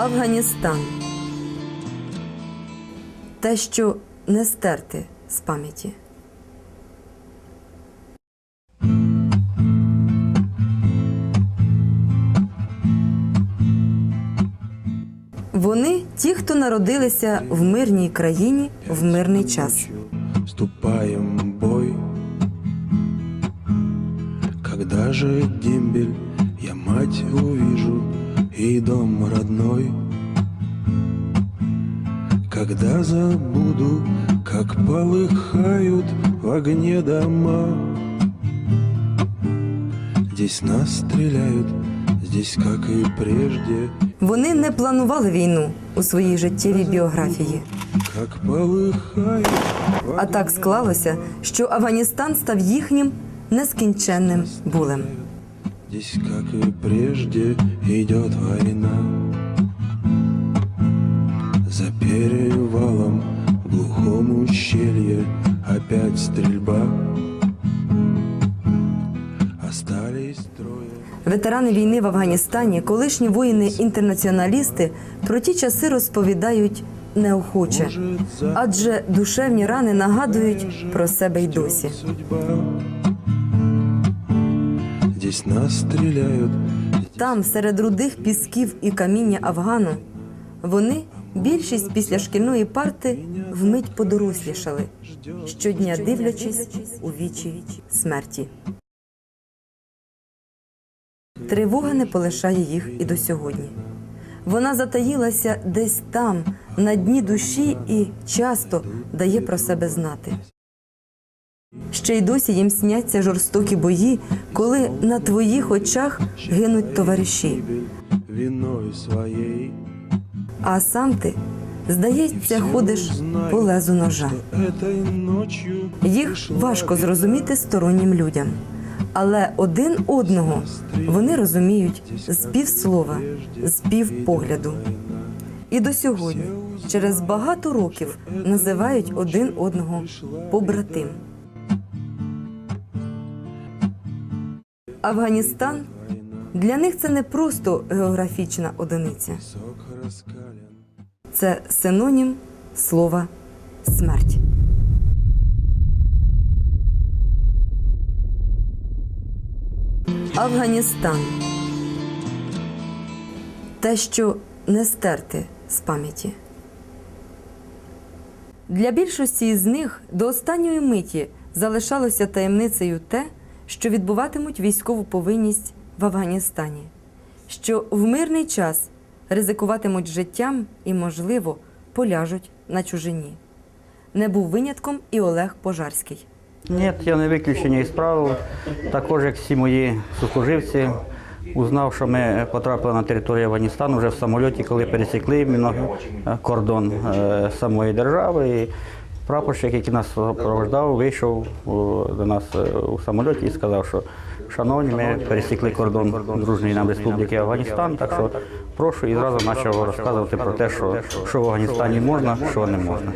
Афганістан. Те, що не стерти з пам'яті. Вони ті, хто народилися в мирній країні в мирний час. Вступаем в бой Когда же дембель я мать увижу И дом родной Когда забуду, как полыхают в огне дома Здесь нас стреляют, здесь, как и прежде Вони не планували війну у своїй життєвій біографії. А так склалося, що Афганістан став їхнім нескінченним болем. Здесь, как и прежде, идет война. За перевалом в глухом ущелье Опять стрельба. Остались трое. Ветерани війни в Афганістані, колишні воїни-інтернаціоналісти про ті часи розповідають неохоче, адже душевні рани нагадують про себе й досі. Здесь нас стреляют Там, серед рудих пісків і каміння Афгану, вони, більшість після шкільної парти, вмить подорослішали, щодня дивлячись у вічі смерті. Тривога не полишає їх і до сьогодні. Вона затаїлася десь там, на дні душі, і часто дає про себе знати. Ще й досі їм сняться жорстокі бої, коли на твоїх очах гинуть товариші. А сам ти, здається, ходиш по лезу ножа. Їх важко зрозуміти стороннім людям, але один одного вони розуміють з півслова, з півпогляду. І до сьогодні, через багато років, називають один одного побратим. Афганістан для них це не просто географічна одиниця, це синонім слова смерть. Афганістан. Те, що не стерти з пам'яті. Для більшості із них до останньої миті залишалося таємницею те, що відбуватимуть військову повинність в Афганістані, що в мирний час ризикуватимуть життям і, можливо, поляжуть на чужині. Не був винятком і Олег Пожарський. Ні, я не виключення із правил. Також, як всі мої сухоживці, узнав, що ми потрапили на територію Афганістану вже в самольоті, коли пересікли кордон е, самої держави. Прапорщик, який нас супроводжав, вийшов до нас е, у самольоті і сказав, що шановні, ми пересікли кордон дружньої нам республіки Афганістан, так що прошу і зразу почав розказувати про те, що, що в Афганістані можна, що не можна.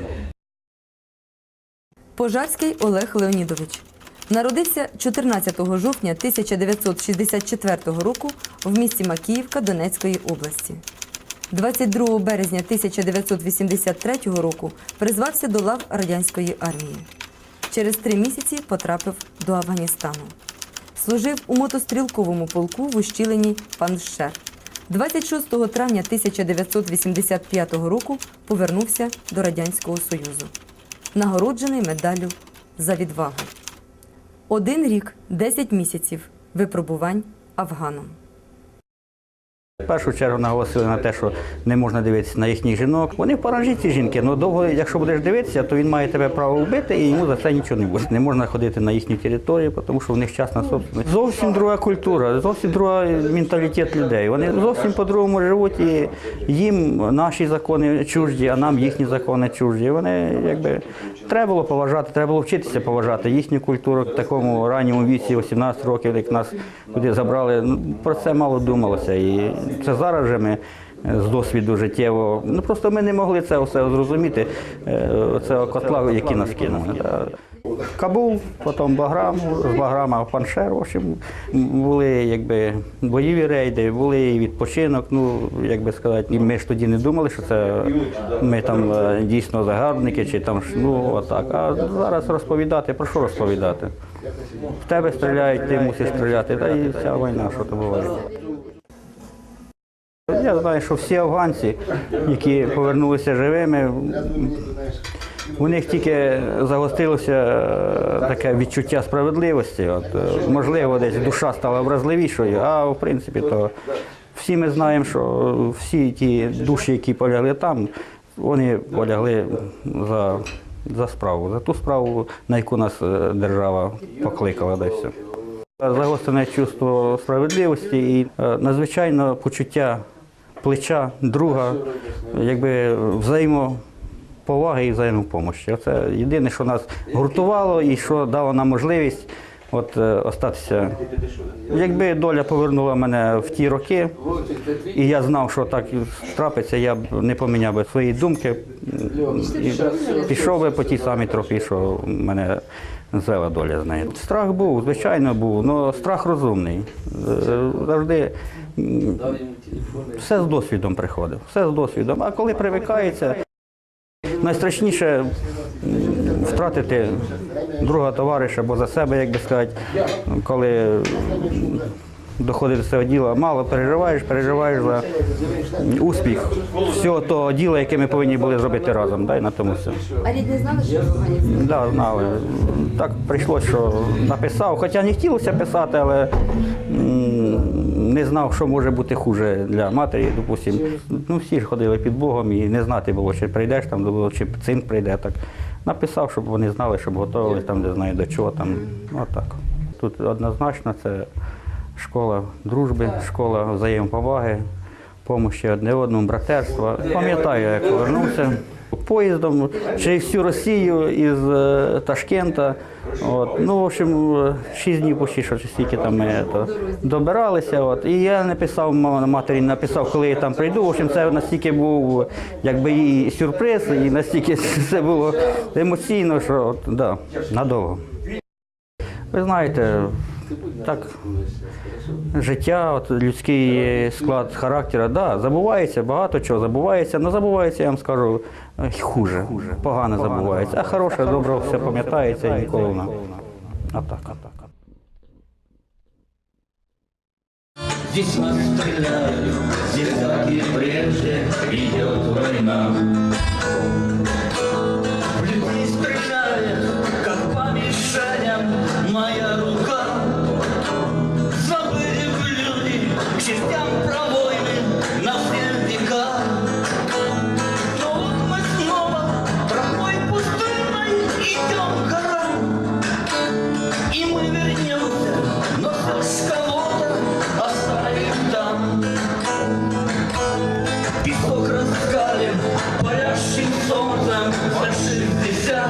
Пожарський Олег Леонідович народився 14 жовтня 1964 року в місті Макіївка Донецької області. 22 березня 1983 року призвався до лав радянської армії. Через три місяці потрапив до Афганістану. Служив у мотострілковому полку в ущілені Паншер. 26 травня 1985 року повернувся до Радянського Союзу нагороджений медаллю за відвагу. Один рік, 10 місяців випробувань Афганом. В першу чергу наголосили на те, що не можна дивитися на їхніх жінок. Вони в паранжі ці жінки, але довго, якщо будеш дивитися, то він має тебе право вбити і йому за це нічого не буде. Не можна ходити на їхню територію, тому що в них частна собственність. Зовсім друга культура, зовсім другий менталітет людей. Вони зовсім по-другому живуть і їм наші закони чужді, а нам їхні закони чужді. Вони якби треба було поважати, треба було вчитися поважати їхню культуру в такому ранньому віці, 18 років, як нас туди забрали. Ну, про це мало думалося. І це зараз вже ми е, з досвіду життєвого. Ну просто ми не могли це все зрозуміти, е, цього котла, який нас кинули. Кабул, потім Баграм, з Баграма Паншер. В общем, були якби бойові рейди, були і відпочинок. Ну, як би сказати, ми ж тоді не думали, що це ми там е, дійсно загарбники чи там ну отак. А зараз розповідати, про що розповідати? В тебе стріляють, ти мусиш стріляти, та і вся війна, що то буває. Знаю, що всі афганці, які повернулися живими, у них тільки загостилося е, таке відчуття справедливості. От, е, можливо, десь душа стала вразливішою, а в принципі, то всі ми знаємо, що всі ті душі, які полягли там, вони полягли за, за справу, за ту справу, на яку нас е, держава покликала. Все. Загострене чувство справедливості і надзвичайно почуття плеча друга, якби взаємоповаги і взаємопомощі. Це єдине, що нас гуртувало і що дало нам можливість от, е, остатися. Якби доля повернула мене в ті роки, і я знав, що так трапиться, я б не поміняв би свої думки і пішов би по тій самій тропі, що мене звела доля з нею. Страх був, звичайно, був, але страх розумний. Е, Завжди все з досвідом приходив, все з досвідом. А коли привикається, найстрашніше втратити друга товариша, бо за себе, як би сказати, коли доходить до цього діла, мало переживаєш, переживаєш за успіх всього того діла, яке ми повинні були зробити разом. Да, і на тому все. А рідні знали, що? Да, знали. Так прийшло, що написав. Хоча не хотілося писати, але не знав, що може бути хуже для матері. Допустим, ну всі ж ходили під Богом і не знати було, чи прийдеш там, чи цин прийде. Так написав, щоб вони знали, щоб готувалися там, де знаю до чого там. Отак. Тут однозначно це школа дружби, школа взаємоповаги, помощі одне одному, братерства. Пам'ятаю, як повернувся поїздом через всю Росію із е, Ташкента. От. Ну, в общем, е, шість днів почти, що стільки там ми то, добиралися. От. І я написав матері, написав, коли я там прийду. В общем, це настільки був якби і сюрприз, і настільки це було емоційно, що от, да, надовго. Ви знаєте, так, життя, от, людський склад характеру, да, забувається, багато чого забувається, але забувається, я вам скажу, е, хуже, погано забувається. А хороше, добре, все пам'ятається і ніколи воно. А так, а так. Здесь нас стреляют, здесь как и прежде идет война. Зашився